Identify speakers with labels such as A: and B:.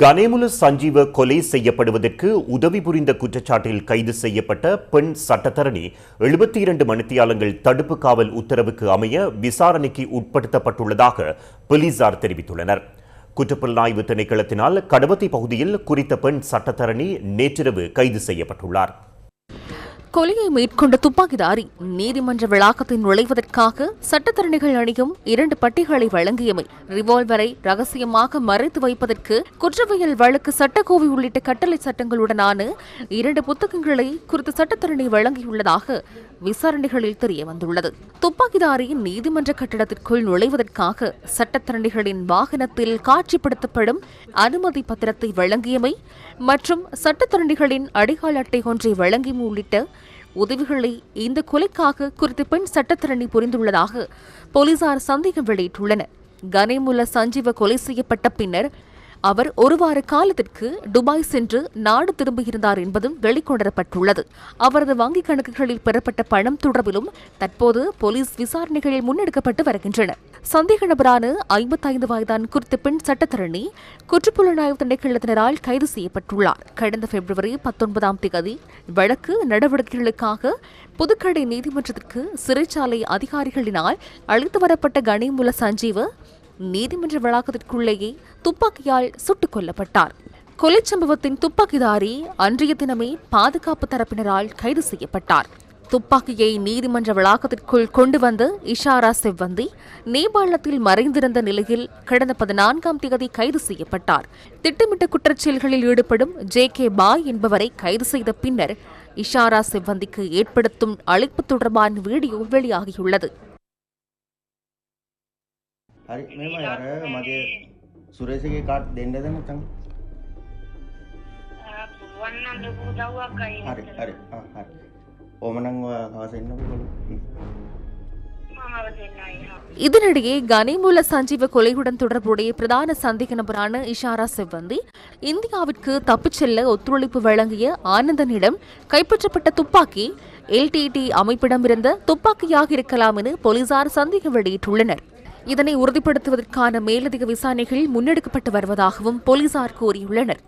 A: கனேமுல சஞ்சீவ கொலை செய்யப்படுவதற்கு உதவி புரிந்த குற்றச்சாட்டில் கைது செய்யப்பட்ட பெண் சட்டத்தரணி எழுபத்தி இரண்டு மணித்தியாலங்கள் தடுப்பு காவல் உத்தரவுக்கு அமைய விசாரணைக்கு உட்படுத்தப்பட்டுள்ளதாக போலீசார் தெரிவித்துள்ளனர். குற்றப்புலனாய்வு திணைக்களத்தினால் கடவத்தை பகுதியில் குறித்த பெண் சட்டத்தரணி நேற்றிரவு கைது செய்யப்பட்டுள்ளார்.
B: கொலையை மேற்கொண்ட துப்பாக்கிதாரி நீதிமன்ற வளாகத்தில் நுழைவதற்காக சட்டத்தரணிகள் அணியும் இரண்டு பட்டிகளை வழங்கியமை ரிவால்வரை ரகசியமாக மறைத்து வைப்பதற்கு குற்றவியல் வழக்கு சட்டக்கோவை உள்ளிட்ட கட்டளை சட்டங்களுடனான இரண்டு புத்தகங்களை குறித்த சட்டத்தரணி வழங்கியுள்ளதாக விசாரணைகளில் தெரிய வந்துள்ளது துப்பாக்கிதாரி நீதிமன்ற கட்டடத்திற்குள் நுழைவதற்காக சட்டத்தரணிகளின் வாகனத்தில் காட்சிப்படுத்தப்படும் அனுமதி பத்திரத்தை வழங்கியமை மற்றும் சட்டத்தரணிகளின் அடிகால் அட்டை ஒன்றை வழங்கியமை உள்ளிட்ட உதவிகளை இந்த கொலைக்காக குறித்த பெண் சட்டத்தரணி புரிந்துள்ளதாக போலீசார் சந்தேகம் வெளியிட்டுள்ளனர். கனேமுல சஞ்சீவ கொலை செய்யப்பட்ட பின்னர் அவர் ஒரு வார காலத்திற்கு துபாய் சென்று நாடு திரும்பியிருந்தார் என்பதும் வெளிக்கொணரப்பட்டுள்ளது. அவரது வங்கிக் கணக்குகளில் பெறப்பட்ட பணம் தொடர்பிலும் தற்போது போலீஸ் விசாரணைகள் முன்னெடுக்கப்பட்டு வருகின்றன. சந்தேக நபரான ஐம்பத்தைந்து வயதான குறித்த பெண் சட்டத்தரணி குற்றப்புலனாய்வு திணைக்களத்தினரால் கைது செய்யப்பட்டுள்ளார். கடந்த பிப்ரவரி பத்தொன்பதாம் தேதி வழக்கு நடவடிக்கைகளுக்காக புதுக்கடை நீதிமன்றத்திற்கு சிறைச்சாலை அதிகாரிகளினால் அழைத்து வரப்பட்ட கனிமுல சஞ்சீவு நீதிமன்ற வளாகத்திற்குள்ளேயே துப்பாக்கியால் சுட்டுக் கொல்லப்பட்டார். கொலை சம்பவத்தின் துப்பாக்கிதாரி அன்றைய தினமே பாதுகாப்பு தரப்பினரால் கைது செய்யப்பட்டார். துப்பாக்கியை நீதிமன்ற வளாகத்திற்குள் கொண்டு வந்த இஷாரா செவ்வந்தி நேபாளத்தில் மறைந்திருந்த நிலையில் கடந்த பதினான்காம் தேதி கைது செய்யப்பட்டார். திட்டமிட்ட குற்றச்செயல்களில் ஈடுபடும் ஜே கே பாய் என்பவரை கைது செய்த பின்னர் இஷாரா செவ்வந்திக்கு ஏற்படுத்தும் அழைப்பு தொடர்பான வீடியோ வெளியாகியுள்ளது.
C: अरे සුරේසගේ කාට් දෙන්නද නැතන්
D: පුළුවන් නම් ලොකු උදව්වක් අයින්
C: හරි හරි ආ, හරි ඕමනං හවසන්න පුළුවන්
D: මම අවසෙන්නයි හා
B: இதனிடையே கனிமூல சஞ்சீவ கொலையுடன் தொடர்புடைய பிரதான சந்தேக நபரான இஷாரா செவ்வந்தி இந்தியாவிற்கு தப்பிச் செல்ல ஒத்துழைப்பு வழங்கிய ஆனந்தனிடம் கைப்பற்றப்பட்ட துப்பாக்கி எல்டிடி அமைப்பிடமிருந்த துப்பாக்கியாக இருக்கலாம் என போலீசார் சந்தேகம் வெளியிட்டுள்ளனர் இதனை உறுதிப்படுத்துவதற்கான மேலதிக விசாரணைகள் முன்னெடுக்கப்பட்டு வருவதாகவும் போலீசார் கூறியுள்ளனர்